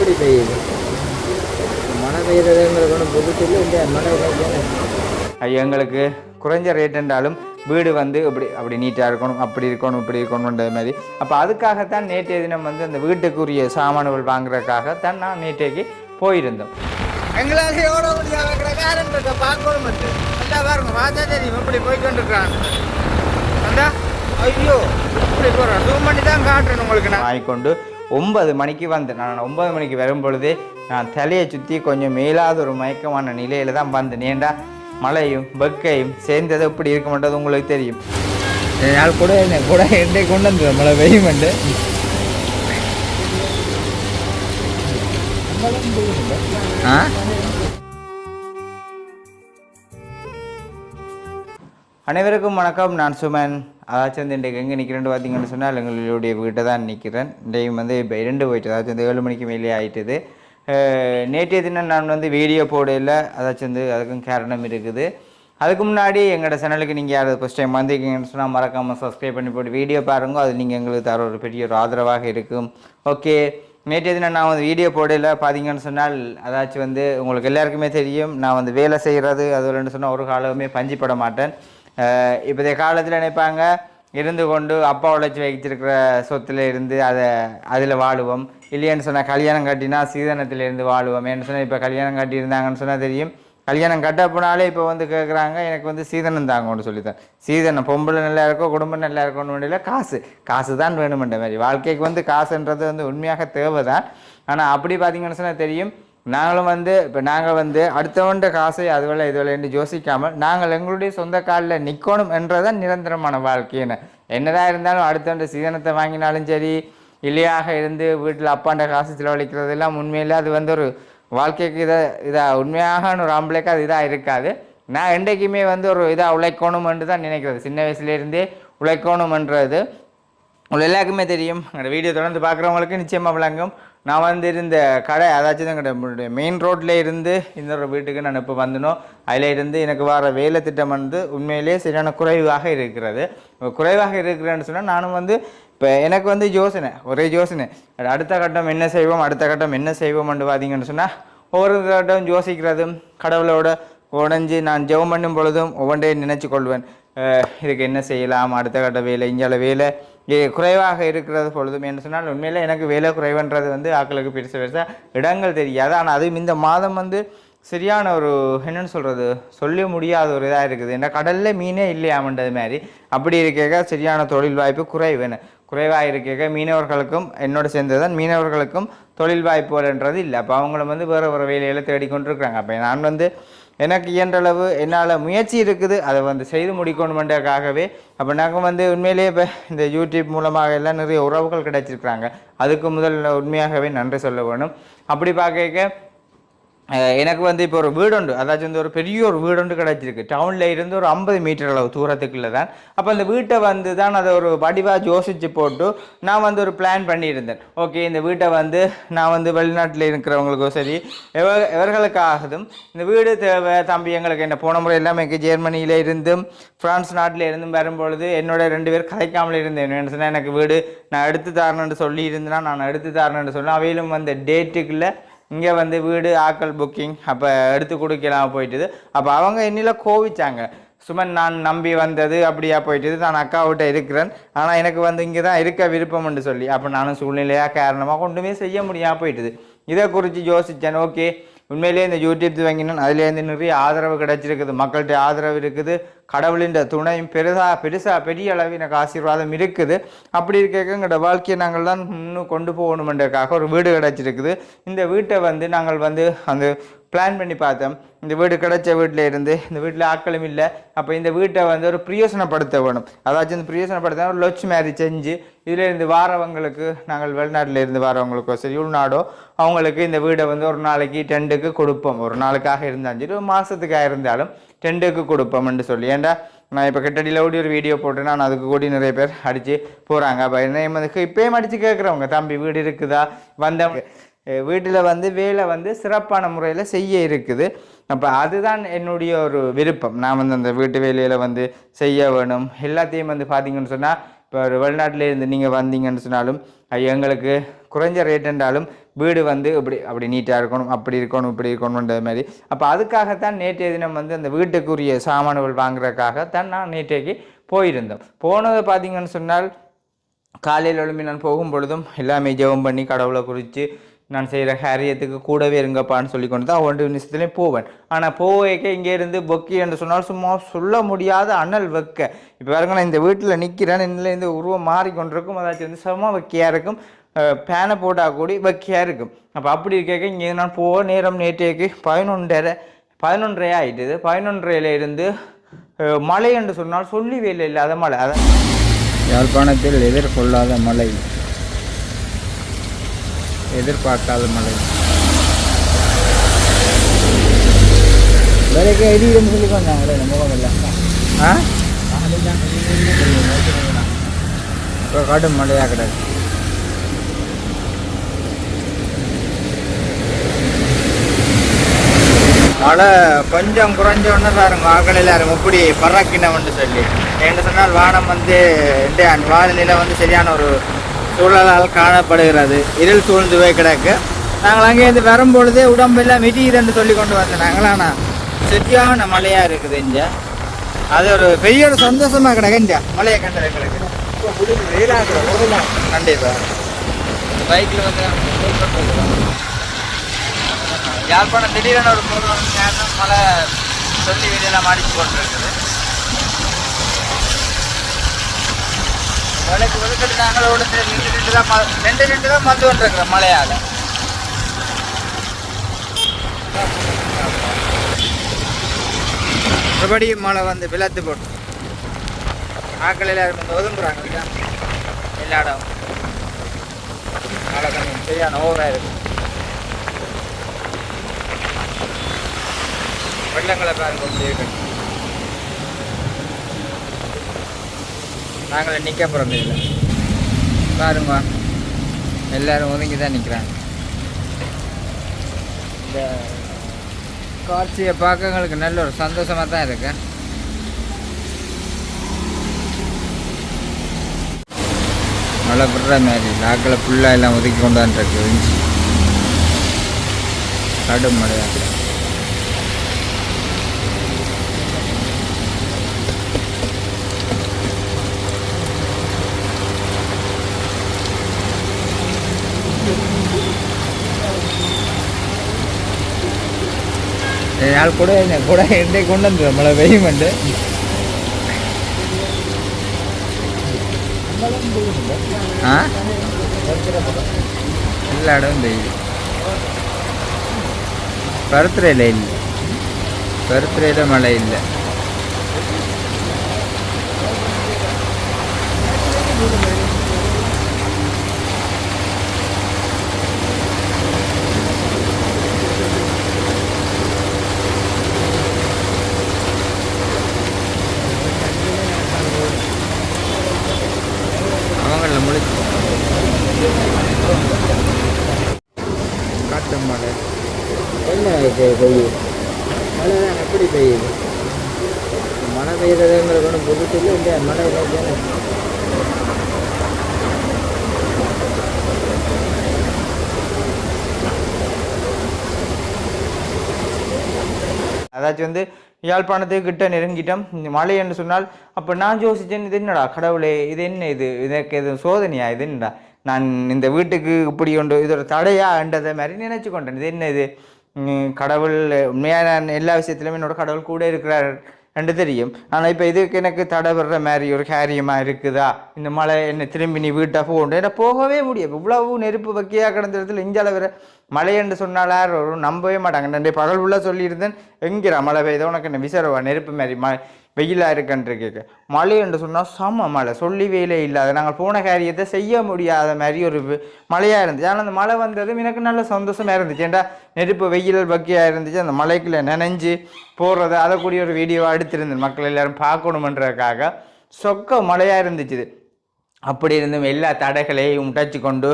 எப்படி பெய்யுது? மழை பெய்யறதுங்கிறது ஒன்றும் புதுசு இல்லை இந்த மழை எங்களுக்கு குறைஞ்ச ரேட் என்றாலும் வீடு வந்து இப்படி அப்படி நீட்டாக இருக்கணும் அப்படி இருக்கணும் இப்படி இருக்கணுன்றது மாதிரி. அப்போ அதுக்காகத்தான் நேற்றைய தினம் வந்து அந்த வீட்டுக்குரிய சாமான்கள் வாங்குறதுக்காகத்தான் நான் நேற்றைக்கு போயிருந்தோம். எங்களால் எவ்வளோ முடியாத காரன் இருக்க பார்க்கணும் நல்லா பாருங்க பார்த்தா தெரியும் இப்படி போய் கொண்டிருக்காங்க அந்தா ஐயோ இப்படி போகிறோம் ஜூம் பண்ணி தான் காட்டுறேன் உங்களுக்கு நான். வாங்கிக்கொண்டு ஒன்பது மணிக்கு வந்தேன் நான் ஒன்பது மணிக்கு வரும் பொழுதே நான் தலையை சுற்றி கொஞ்சம் மேலாத ஒரு மயக்கமான நிலையில தான் வந்தேன். ஏண்டா மழையும் வெக்கையும் சேர்ந்தது இப்படி இருக்க மாட்டது உங்களுக்கு தெரியும். நாள் கூட என்ன கூட என்னை கொண்டு வந்து மழை பெய்யும் வந்து ஆ? அனைவருக்கும் வணக்கம் நான் சுமன். அதாச்சும் வந்து இன்றைக்கு எங்கே நிற்கிறேன்னு பார்த்தீங்கன்னு சொன்னால் எங்களுடைய வீட்டை தான் நிற்கிறேன் இன்றையும் வந்து இப்போ இரண்டு போயிட்டு அதாச்சும் வந்து ஏழு மணிக்கு மேலே ஆயிட்டுது. நேற்றைய தினம் நான் வந்து வீடியோ போடல. அதாச்சும் வந்து அதுக்கும் காரணம் இருக்குது. அதுக்கு முன்னாடி எங்களோட சேனலுக்கு நீங்கள் யாராவது ஃபஸ்ட் டைம் வந்திருக்கீங்கன்னு சொன்னால் மறக்காமல் சப்ஸ்கிரைப் பண்ணி போட்டு வீடியோ பாருங்க. அது நீங்கள் எங்களுக்கு தர ஒரு பெரிய ஒரு ஆதரவாக இருக்கும். ஓகே. நேற்றைய தினம் நான் வந்து வீடியோ போடல. பார்த்தீங்கன்னு சொன்னால் அதாச்சும் வந்து உங்களுக்கு எல்லாருக்குமே தெரியும். நான் வந்து வேலை செய்கிறது அது ரெண்டு சொன்னால் ஒரு காலமே பஞ்சு பட மாட்டேன். இப்போதைய காலத்தில் நினைப்பாங்க இருந்து கொண்டு அப்பா உழைச்சி வைத்திருக்கிற சொத்தில் இருந்து அதை அதில் வாழுவோம். இல்லையான்னு சொன்னால் கல்யாணம் கட்டினா சீதனத்தில் இருந்து வாழுவோம். ஏன்னு சொன்னால் இப்போ கல்யாணம் கட்டியிருந்தாங்கன்னு சொன்னால் தெரியும். கல்யாணம் கட்ட போனாலே இப்போ வந்து கேட்குறாங்க எனக்கு வந்து சீதனம் தாங்கன்னு சொல்லித்தான். சீதனம் பொம்பளை நல்லா இருக்கோ குடும்பம் நல்லா இருக்கணும் வேண்டிய காசு. காசு தான் வேணுமென்ற மாதிரி. வாழ்க்கைக்கு வந்து காசுன்றது வந்து உண்மையாக தேவை தான் ஆனால் அப்படி பார்த்தீங்கன்னு சொன்னால் தெரியும் நாங்களும் வந்து இப்போ நாங்கள் வந்து அடுத்தவன்ட காசை அதுவரை இதுவரை என்று யோசிக்காமல் நாங்கள் எங்களுடைய சொந்த காலில் நிற்கணும் என்றதான் நிரந்தரமான வாழ்க்கைன்னு என்னதான் இருந்தாலும் அடுத்தவன்ட சீதனத்தை வாங்கினாலும் சரி இல்லையாக இருந்து வீட்டில் அப்பாண்ட காசு செலவழிக்கிறது எல்லாம் உண்மையில் அது வந்து ஒரு வாழ்க்கைக்கு இதை இதாக உண்மையாக ஒரு ஆம்பளைக்கு அது இதாக இருக்காது. நான் என்றைக்குமே வந்து ஒரு இதாக உழைக்கணுமென்று தான் நினைக்கிறது. சின்ன வயசுலேருந்தே உழைக்கணும்ன்றது உங்களுக்கு எல்லாருக்குமே தெரியும். எங்களோட வீடியோ தொடர்ந்து பார்க்குறவங்களுக்கு நிச்சயமாக விளங்கும். நான் வந்து இருந்த கடை அதாச்சும் எங்களோட மெயின் ரோட்டில் இருந்து இந்த ஒரு வீட்டுக்கு நான் இப்போ வந்தனோ அதில் இருந்து எனக்கு வர வேலை திட்டம் வந்து உண்மையிலேயே சரியான குறைவாக இருக்கிறது. குறைவாக இருக்கிறேன்னு சொன்னால் நானும் வந்து இப்போ எனக்கு வந்து யோசனை ஒரே யோசனை. அடுத்த கட்டம் என்ன செய்வோம் அடுத்த கட்டம் என்ன செய்வோம்னு பார்த்தீங்கன்னு சொன்னால் ஒவ்வொரு கட்டம் யோசிக்கிறதும் கடவுளோட உடஞ்சி நான் ஜெபம் பண்ணும் பொழுதும் ஒவ்வொன்றையும் நினச்சி கொள்வேன் இதுக்கு என்ன செய்யலாம் அடுத்த கட்ட வேலை இங்கே வேலை குறைவாக இருக்கிறது பொழுதும் என்று சொன்னால் உண்மையில் எனக்கு வேலை குறைவுன்றது வந்து ஆக்களுக்கு பெருசு பெருசாக இடங்கள் தெரியாது. ஆனால் அதுவும் இந்த மாதம் வந்து சரியான ஒரு என்னன்னு சொல்கிறது சொல்ல முடியாத ஒரு இதாக இருக்குது. ஏன்னா கடலில் மீனே இல்லையாமன்றது மாதிரி. அப்படி இருக்க சரியான தொழில் வாய்ப்பு குறைவுன்னு குறைவாக இருக்க மீனவர்களுக்கும் என்னோட சேர்ந்தது தான் மீனவர்களுக்கும் தொழில் வாய்ப்புகள்ன்றது இல்லை. அப்போ அவங்களும் வந்து வேறு வேறு வேலையில் தேடிக்கொண்டிருக்கிறாங்க. அப்போ நான் வந்து எனக்கு இயன்றளவு என்னால் முயற்சி இருக்குது அதை வந்து செய்து முடிக்கணுமென்றக்காகவே அப்போ நாங்கள் வந்து உண்மையிலேயே இப்போ இந்த யூடியூப் மூலமாக எல்லாம் நிறைய உறவுகள் கிடைச்சிருக்கிறாங்க. அதுக்கு முதல்ல உண்மையாகவே நன்றி சொல்ல வேணும். அப்படி பார்க்க எனக்கு வந்து இப்போ ஒரு வீடு உண்டு அதாச்சும் வந்து ஒரு பெரிய ஒரு வீடு ஒன்று கிடச்சிருக்கு டவுனில் இருந்து ஒரு ஐம்பது மீட்டர் அளவு தூரத்துக்குள்ளே தான் அப்போ அந்த வீட்டை வந்து தான் அதை ஒரு வடிவாக யோசித்து போட்டு நான் வந்து ஒரு பிளான் பண்ணியிருந்தேன். ஓகே இந்த வீட்டை வந்து நான் வந்து வெளிநாட்டில் இருக்கிறவங்களுக்கும் சரி எவ எவர்களுக்காகதும் இந்த வீடு தேவை தம்பி எங்களுக்கு என்ன போன முறை எல்லாமே இங்கே ஜெர்மனியில் இருந்தும் ஃப்ரான்ஸ் நாட்டில் இருந்தும் வரும்பொழுது என்னோட ரெண்டு பேர் கதைக்காமல் இருந்தேன். என்ன சொன்னால் எனக்கு வீடு நான் எடுத்து தரணுன்னு சொல்லி இருந்தேன்னா நான் எடுத்து தரணுன்னு சொன்னேன் அவையிலும் வந்து டேட்டுக்குள்ளே இங்கே வந்து வீடு ஆக்கள் புக்கிங் அப்போ எடுத்து கொடுக்கலாம் போயிட்டுது. அப்போ அவங்க என்னில் கோவிச்சாங்க. சுமன் நான் நம்பி வந்தது அப்படியா போயிட்டுது. நான் அக்காவிட்ட இருக்கிறேன். ஆனால் எனக்கு வந்து இங்கே தான் இருக்க விருப்பம்னு சொல்லி. அப்போ நானும் சூழ்நிலையாக காரணமாக கொண்டுமே செய்ய முடியாமல் போயிட்டுது. இதை குறித்து யோசித்தேன் ஓகே. உண்மையிலேயே இந்த யூடியூப் வாங்கினேன். அதுலேருந்து நிறைய ஆதரவு கிடச்சிருக்குது. மக்கள்கிட்ட ஆதரவு இருக்குது. கடவுளின் துணையும் பெருசா பெருசா பெரிய அளவு எனக்கு ஆசீர்வாதம் இருக்குது. அப்படி இருக்க எங்களோட வாழ்க்கையை நாங்கள் தான் இன்னும் கொண்டு போகணுமென்றதுக்காக ஒரு வீடு கிடச்சிருக்குது. இந்த வீட்டை வந்து நாங்கள் வந்து அந்த பிளான் பண்ணி பார்த்தோம். இந்த வீடு கிடைச்ச வீட்டில் இருந்து இந்த வீட்டில் ஆட்களும் இல்லை. அப்போ இந்த வீட்டை வந்து ஒரு பிரயோசனப்படுத்த வேணும். அதாச்சும் இந்த பிரயோசனப்படுத்த ஒரு லொச் மாதிரி செஞ்சு இதில் இருந்து வாரவங்களுக்கு நாங்கள் வெளிநாட்டில் இருந்து வாரவங்களுக்கோ சரி உள்நாடோ அவங்களுக்கு இந்த வீடை வந்து ஒரு நாளைக்கு டெண்டுக்கு கொடுப்போம். ஒரு நாளுக்காக இருந்தாலும் சரி ஒரு மாதத்துக்காக இருந்தாலும் டெண்டுக்கு கொடுப்போம்னு சொல்லி. ஏன்டா நான் இப்போ கிட்டடியில் ஓடி ஒரு வீடியோ போட்டு நான் அதுக்கு கூடி நிறைய பேர் அடித்து போகிறாங்க அப்போ என்ன வந்து இப்போயும் அடித்து கேட்குறவங்க தம்பி வீடு இருக்குதா? வந்தவங்க வீட்டில் வந்து வேலை வந்து சிறப்பான முறையில் செய்ய இருக்குது. அப்போ அதுதான் என்னுடைய ஒரு விருப்பம். நான் வந்து அந்த வீட்டு வேலையில் வந்து செய்ய வேணும். எல்லாத்தையும் வந்து பார்த்தீங்கன்னு சொன்னால் இப்போ ஒரு வெளிநாட்டிலேருந்து நீங்கள் வந்தீங்கன்னு சொன்னாலும் எங்களுக்கு குறைஞ்ச ரேட் என்றாலும் வீடு வந்து இப்படி அப்படி நீட்டாக இருக்கணும் அப்படி இருக்கணும் இப்படி இருக்கணுன்ற மாதிரி. அப்போ அதுக்காகத்தான் நேற்றைய தினம் வந்து அந்த வீட்டுக்குரிய சாமான்கள் வாங்குறதுக்காகத்தான் நான் நேற்றைக்கு போயிருந்தோம். போனதை பார்த்தீங்கன்னு சொன்னால் காலையில் எழும்பி நான் போகும் பொழுதும் எல்லாமே ஜெபம் பண்ணி கடவுளை குறித்து நான் செய்கிற ஹேரியத்துக்கு கூடவே இருங்கப்பான்னு சொல்லி கொண்டு தான் ஒன்று நிமிஷத்துலேயும் போவேன். ஆனால் போவேக்க இங்கேருந்து பொக்கி என்று சொன்னால் சும்மா சொல்ல முடியாத அனல் வைக்க. இப்போ பாருங்க நான் இந்த வீட்டில் நிற்கிறேன் என்னில் இந்த உருவம் மாறிக்கொண்டிருக்கும் அதாச்சும் வந்து செம்ம வெக்கையாக இருக்கும். பேனை போட்டால் கூடி வைக்கையாக இருக்கும். அப்போ அப்படி இருக்க இங்கே நான் போக நேரம் நேற்றைக்கு பதினொன்றரை பதினொன்றரை ஆயிட்டுது. பதினொன்றரையில இருந்து மழை என்று சொன்னால் சொல்லி வேலை இல்லாத மழை. அதான் யாழ்ப்பாணத்தில் எதிர்கொள்ளாத மழை. எதிர்பார்க்காத மழை. வேலைக்கு ஐடியும் சொல்லி வந்தாங்களே நம்ம முகம் ஆ? இப்போ கடும் மழையாக கிடக்கு. மழை கொஞ்சம் குறைஞ்சோன்னு பாருங்க ஆகலையில் எல்லாரும் இப்படி பறக்கினவன்னு சொல்லி. என்று சொன்னால் வானம் வந்து இந்த வானிலை வந்து சரியான ஒரு சூழலால் காணப்படுகிறது. இருள் சூழ்ந்து போய் கிடக்கு. நாங்கள் அங்கேருந்து வரும்பொழுதே உடம்பெல்லாம் மிதியுதுன்னு சொல்லி கொண்டு வந்தோம் ஆனால் சரியான மழையாக இருக்குது இங்கே. அது ஒரு பெரிய ஒரு சந்தோஷமாக கிடக்கு இங்கே மழையை கண்டது எங்களுக்கு. கண்டிப்பாக பைக்கில் வந்து யாழ்ப்பாணம் திடீரென ஒரு மூணு நேரம் மழை சொல்லி வெளியில் மாடிச்சு கொண்டிருக்குது. மழைக்கு ஒதுக்கிட்டு நாங்கள் உடனே நின்று நின்று தான் ம- நின்று தான் வந்து கொண்டிருக்கிறோம் மழையால் மறுபடியும் மழை வந்து விளத்து போட்டு. ஆக்கள் எல்லாரும் வந்து ஒதுங்குறாங்க. இல்லையா எல்லா இடம் மழை கொஞ்சம் சரியான ஓவராக இருக்குது வெள்ளங்களை பாருங்க அப்படியே நாங்கள் நிற்க போகிறோம் இதில். பாருங்க. எல்லோரும் ஒதுங்கி தான் நிற்கிறாங்க இந்த காட்சியை பார்க்க எங்களுக்கு நல்ல ஒரு சந்தோஷமாக தான் இருக்கு. மழை விடுற மாதிரி லாக்களை ஃபுல்லாக எல்லாம் ஒதுக்கி கொண்டாந்துருக்கு கடும் மழையாக ഞാൻ കൂടെ കൂടെ എൻ്റെ കൊണ്ടുവന്നു നമ്മളെ വെയിമുണ്ട് ആ എല്ലായിടവും വെയിൽ പെറുത്തരയില്ല ഇല്ല പെറുത്തരയിലെ മഴയില്ല Thank you. அதாச்சும் வந்து யாழ்ப்பாணத்துக்கு கிட்ட நெருங்கிட்டோம். மழை என்று சொன்னால் அப்போ நான் யோசித்தேன் இது என்னடா கடவுளே இது என்ன இது? இதற்கு இது சோதனையா? இது என்னடா? நான் இந்த வீட்டுக்கு இப்படி ஒன்று இதோட தடையா? என்றதை மாதிரி நினைச்சு கொண்டேன் இது என்ன இது? கடவுள் உண்மையாக நான் எல்லா விஷயத்துலையும் என்னோட கடவுள் கூட இருக்கிறார். என்று தெரியும். ஆனால் இப்போ இதுக்கு எனக்கு தடை வர்ற மாதிரி ஒரு காரியமாக இருக்குதா? இந்த மழை என்ன திரும்பி நீ வீட்டை போகணும். ஏன்னா போகவே முடியாது. இவ்வளவு நெருப்பு வக்கியாக கிடந்த இடத்துல இந்த அளவு மழை என்று சொன்னால் நம்பவே மாட்டாங்க. நன்றி பகல் உள்ள சொல்லியிருந்தேன். எங்கிறா மழை பெய்யுது உனக்கு என்ன விசரவா? நெருப்பு மாதிரி ம வெயிலாக இருக்குன்ற கேட்க மழை என்று சொன்னால் சம மழை. சொல்லி வேலை இல்லாத நாங்கள் போன காரியத்தை செய்ய முடியாத மாதிரி ஒரு மழையாக இருந்துச்சு. ஆனால் அந்த மழை வந்ததும் எனக்கு நல்ல சந்தோஷமாக இருந்துச்சு. ஏன்டா நெருப்பு வெயில் பக்கியாக இருந்துச்சு. அந்த மலைக்குள்ளே நனைஞ்சு போடுறது அதை கூடிய ஒரு வீடியோவாக எடுத்திருந்தேன். மக்கள் எல்லாரும் பார்க்கணுமன்றதுக்காக சொக்க மழையாக இருந்துச்சு அப்படி இருந்தும் எல்லா தடைகளையும் உடைச்சு கொண்டு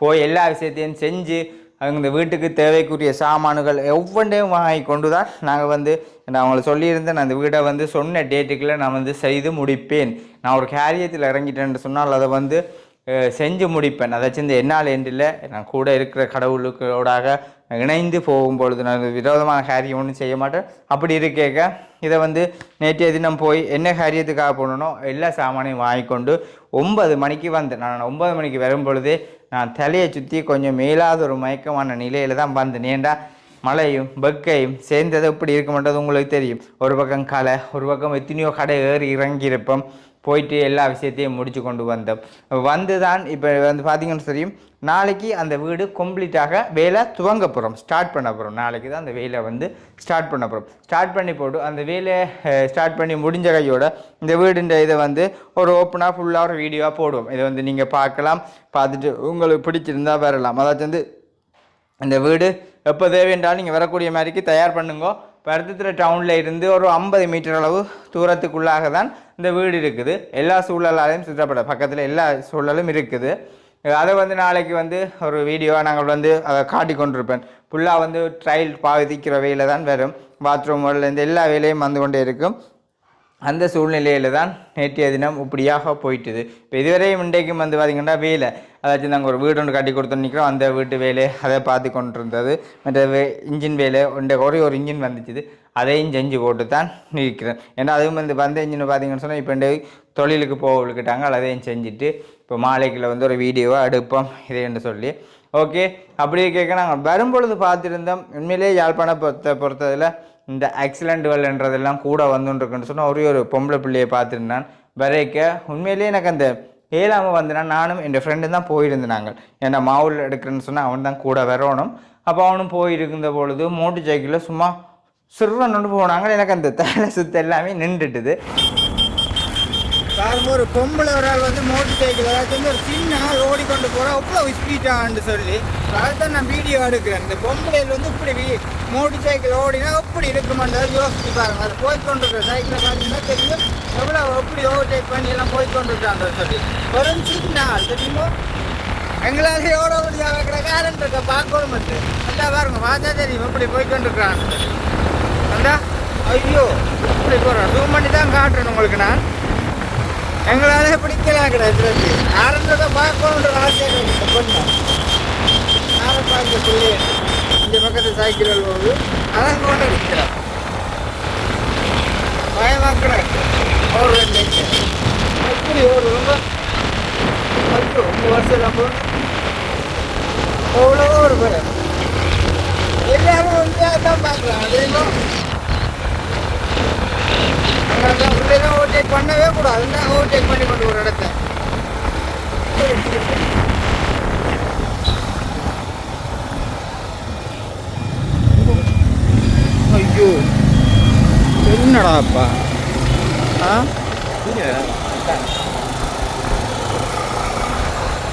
போய் எல்லா விஷயத்தையும் செஞ்சு அவங்க இந்த வீட்டுக்கு தேவைக்குரிய சாமான்கள் ஒவ்வொன்றையும் வாங்கி கொண்டு தான் நாங்கள் வந்து நான் அவங்களை சொல்லியிருந்தேன் நான் அந்த வீடை வந்து சொன்ன டேட்டுக்குள்ளே நான் வந்து செய்து முடிப்பேன். நான் ஒரு காரியத்தில் இறங்கிட்டேன்னு சொன்னால் அதை வந்து செஞ்சு முடிப்பேன். அதை சேர்ந்து என்னால் என்றில் நான் கூட இருக்கிற கடவுளுக்கோடாக இணைந்து போகும் பொழுது நான் விரோதமான காரியம் ஒன்றும் செய்ய மாட்டேன். அப்படி இருக்கேக்க இதை வந்து நேற்றைய தினம் போய் என்ன காரியத்துக்காக போகணுனோ எல்லா சாமானையும் வாங்கிக்கொண்டு ஒன்பது மணிக்கு வந்தேன் நான் ஒன்பது மணிக்கு வரும் பொழுதே நான் தலையை சுற்றி கொஞ்சம் மேலாத ஒரு மயக்கமான நிலையில் தான் வந்தேன். ஏண்டா மழையும் வெக்கையும் சேர்ந்தது இப்படி இருக்க மாட்டது உங்களுக்கு தெரியும். ஒரு பக்கம் களை ஒரு பக்கம் எத்தனையோ கடை ஏறி இறங்கியிருப்போம். போயிட்டு எல்லா விஷயத்தையும் முடிச்சு கொண்டு வந்தோம். வந்து தான் இப்போ வந்து பார்த்தீங்கன்னு தெரியும் நாளைக்கு அந்த வீடு கம்ப்ளீட்டாக வேலை துவங்க போகிறோம் ஸ்டார்ட் பண்ண போகிறோம் நாளைக்கு தான் அந்த வேலை வந்து ஸ்டார்ட் பண்ண போகிறோம் ஸ்டார்ட் பண்ணி போட்டு அந்த வேலையை ஸ்டார்ட் பண்ணி முடிஞ்ச கையோட இந்த வீடுன்ற இதை வந்து ஒரு ஓப்பனாக ஃபுல்லாக ஒரு வீடியோவாக போடுவோம். இதை வந்து நீங்கள் பார்க்கலாம் பார்த்துட்டு உங்களுக்கு பிடிச்சிருந்தா வரலாம். அதாச்சும் வந்து இந்த வீடு எப்போ தேவைன்றாலும் நீங்கள் வரக்கூடிய மாதிரிக்கு தயார் பண்ணுங்க. பருத்தித்துறை டவுனில் இருந்து ஒரு ஐம்பது மீட்டர் அளவு தூரத்துக்குள்ளாக தான் இந்த வீடு இருக்குது. எல்லா சூழலாலையும் சுற்றப்பட பக்கத்தில் எல்லா சூழலும் இருக்குது. அதை வந்து நாளைக்கு வந்து ஒரு வீடியோவாக நாங்கள் வந்து அதை காட்டி கொண்டிருப்பேன். ஃபுல்லாக வந்து ட்ரையல் பாதிக்கிற வேலை தான் வரும். பாத்ரூம் இந்த எல்லா வேலையும் வந்து கொண்டே இருக்கும். அந்த சூழ்நிலையில் தான் நேற்றைய தினம் இப்படியாக போயிட்டுது. இப்போ இதுவரையும் இன்றைக்கும் வந்து பார்த்திங்கன்னா வேலை. அதாச்சும் நாங்கள் ஒரு வீடு ஒன்று கட்டி கொடுத்தோன்னு நிற்கிறோம் அந்த வீட்டு வேலை அதை பார்த்து கொண்டு இருந்தது மற்ற வே இன்ஜின் வேலை ஒன்றை ஒரே ஒரு இன்ஜின் வந்துச்சுது. அதையும் செஞ்சு போட்டு தான் நிற்கிறேன் ஏன்னா அதுவும் வந்து வந்த இன்ஜின் பார்த்தீங்கன்னு சொன்னால் இப்போ இந்த தொழிலுக்கு போக அதையும் செஞ்சுட்டு இப்போ மாலைக்குள்ள வந்து ஒரு வீடியோவை எடுப்போம் இதேன்னு சொல்லி. ஓகே அப்படியே கேட்க நாங்கள் வரும்பொழுது பார்த்துருந்தோம் உண்மையிலேயே யாழ்ப்பாண பொறுத்த பொறுத்ததில் இந்த ஆக்சிடென்ட்கள்ன்றதெல்லாம் கூட வந்துருக்குன்னு சொன்னால் ஒரே ஒரு பொம்பளை பிள்ளையை பார்த்துருந்தான். வரைக்க உண்மையிலேயே எனக்கு அந்த ஏழாம வந்தனா நானும் என் ஃப்ரெண்டு தான் போயிருந்தாங்க. ஏன்னா மாவுல் எடுக்கிறேன்னு சொன்னால் அவன் தான் கூட வரணும். அப்போ அவனும் போயிருந்த பொழுது மோட்டர் சைக்கிளில் சும்மா சிறுவனோடு போனாங்க. எனக்கு அந்த தலை சுத்த எல்லாமே நின்றுட்டுது. பாருங்க ஒரு பொம்பளை ஒரு ஆள் வந்து மோட்டர் சைக்கிள் அதாவது வந்து ஒரு சின்ன ஆள் ஓடிக்கொண்டு போகிறா அவ்வளோ ஸ்பீட்டான்னு சொல்லி. அதுதான் நான் வீடியோ எடுக்கிறேன். இந்த பொம்பளையில் வந்து இப்படி மோட்டர் சைக்கிள் ஓடினா எப்படி இருக்குமான்றது யோசிச்சு பாருங்க. அது இருக்கிற சைக்கிளை பார்த்தீங்கன்னா தெரியும். எவ்வளோ எப்படி ஓவர்டேக் பண்ணி எல்லாம் போய்க்கொண்டிருக்காங்க சொல்லி. ஒரு சின்ன ஆள் தெரியுமோ? எங்களால் எவ்வளோ முடியாத வைக்கிற இருக்க பார்க்கணும் வந்து. நல்லா பாருங்க பார்த்தா தெரியும். எப்படி போய்க்கொண்டிருக்கிறான்னு சொல்லி. வந்தா ஐயோ இப்படி போகிறோம் ஜூம் பண்ணி தான் காட்டுறேன் உங்களுக்கு நான் எங்களால பிடிக்கலாம் கிடையாது ஆரம்பத்தை பார்க்கணுன்ற ஆசை எனக்கு கொஞ்சம் நானும் பார்க்க சொல்லி இந்த பக்கத்து சைக்கிள் போகுது அதான் கொண்டு பயமாக்குறேன் பயமாக்கிறேன் ஓடுறேன் எப்படி ரொம்ப பத்து உங்க வருஷம் போகணும் அவ்வளோ ஒரு பயம் எல்லாரும் வந்து அதான் பார்க்குறாங்க அதேதான் உள்ளேதான் ஓவர்டேக் பண்ணவே கூடாது ஓவர்டேக் பண்ணி கொண்டு ஒரு இடத்த ஐயோ என்னடாப்பா ஆ?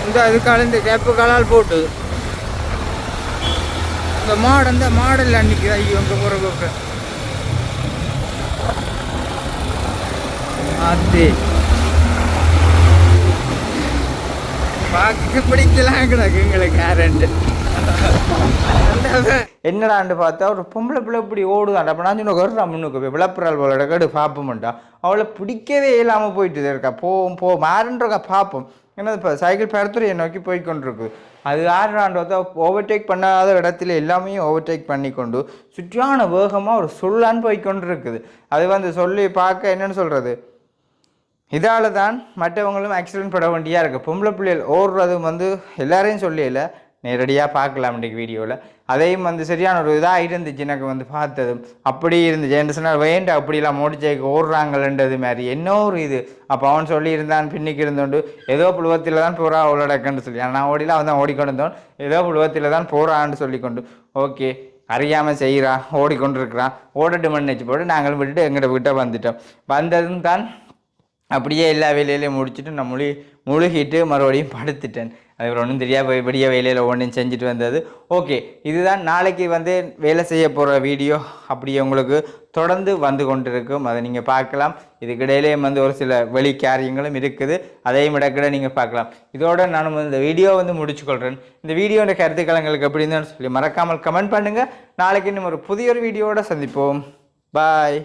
இந்த இதுக்கால இந்த கேப்பு காலால் போட்டு. இந்த மாடு அந்த மாடல் அன்னைக்கு ஐயோ அங்கே போகிற போக்கு. அது பார்க்க பிடிக்கலாம் கிடக்கு எங்களுக்கு கரண்ட் என்னடான்னு பார்த்தா ஒரு பொம்பளை பிள்ளை இப்படி ஓடுதாண்டா. அப்போ நான் சொன்ன முன்னுக்கு போய் விளப்புறாள் போல கடு பார்ப்போம்டா அவளை பிடிக்கவே இல்லாமல் போயிட்டு இருக்கா. போவோம் போ மாறுன்றக்கா பார்ப்போம் ஏன்னா இப்போ சைக்கிள் பரத்துறையை நோக்கி போய் கொண்டிருக்கு அது ஆறாண்டு ஓவர்டேக் பண்ணாத இடத்துல எல்லாமே ஓவர்டேக் பண்ணி கொண்டு சுற்றியான வேகமாக ஒரு சொல்லான்னு போய் கொண்டு அது வந்து சொல்லி பார்க்க என்னன்னு சொல்கிறது இதால் தான் மற்றவங்களும் ஆக்சிடென்ட் பட வேண்டியாக இருக்குது பொம்பளை பிள்ளைகள் ஓடுறதும் வந்து எல்லாரையும் சொல்லல நேரடியாக பார்க்கலாம் இன்றைக்கு வீடியோவில் அதையும் வந்து சரியான ஒரு இதாக இருந்துச்சு எனக்கு வந்து பார்த்ததும். அப்படி இருந்துச்சு. என்று சொன்னால் வேண்ட அப்படிலாம் மோடிச்சைக்கு ஓடுறாங்கள்ன்றது மாதிரி. என்ன ஒரு இது. அப்போ அவன் சொல்லியிருந்தான் பின்னிக்கு இருந்தோண்டு ஏதோ புழுவத்தில் தான் போகிறா அவளோடக்கன்னு சொல்லி. நான் ஓடிலாம் அவன் தான் ஓடிக்கொண்டு இருந்தோன் ஏதோ புழுவத்தில் தான் போகிறான்னு சொல்லிக்கொண்டு. ஓகே அறியாமல் செய்கிறான் ஓடிக்கொண்டிருக்கிறான். ஓடட்டு மண்ணிச்சு போட்டு நாங்கள் விட்டுட்டு எங்கிட்ட விட்ட வந்துட்டோம். வந்ததும் தான் அப்படியே எல்லா வேலையிலையும் முடிச்சுட்டு நான் முழு முழுகிட்டு மறுபடியும் படுத்துட்டேன். அது ஒன்றும் தெரியாது. போய் விடிய வேலையில் ஒன்றும் செஞ்சுட்டு வந்தது. ஓகே இதுதான் நாளைக்கு வந்து வேலை செய்ய போகிற வீடியோ. அப்படியே உங்களுக்கு தொடர்ந்து வந்து கொண்டிருக்கும். அதை நீங்கள் பார்க்கலாம். இதுக்கிடையிலேயும் வந்து ஒரு சில வெளி காரியங்களும் இருக்குது. அதையும் இடக்கிட நீங்கள் பார்க்கலாம். இதோட நான் இந்த வீடியோ வந்து முடிச்சுக்கொள்கிறேன் இந்த வீடியோட கருத்துக்கள் எங்களுக்கு எப்படி இருந்தாலும் சொல்லி மறக்காமல் கமெண்ட் பண்ணுங்கள் நாளைக்கு இன்னும் ஒரு புதிய ஒரு வீடியோவோட சந்திப்போம். பாய்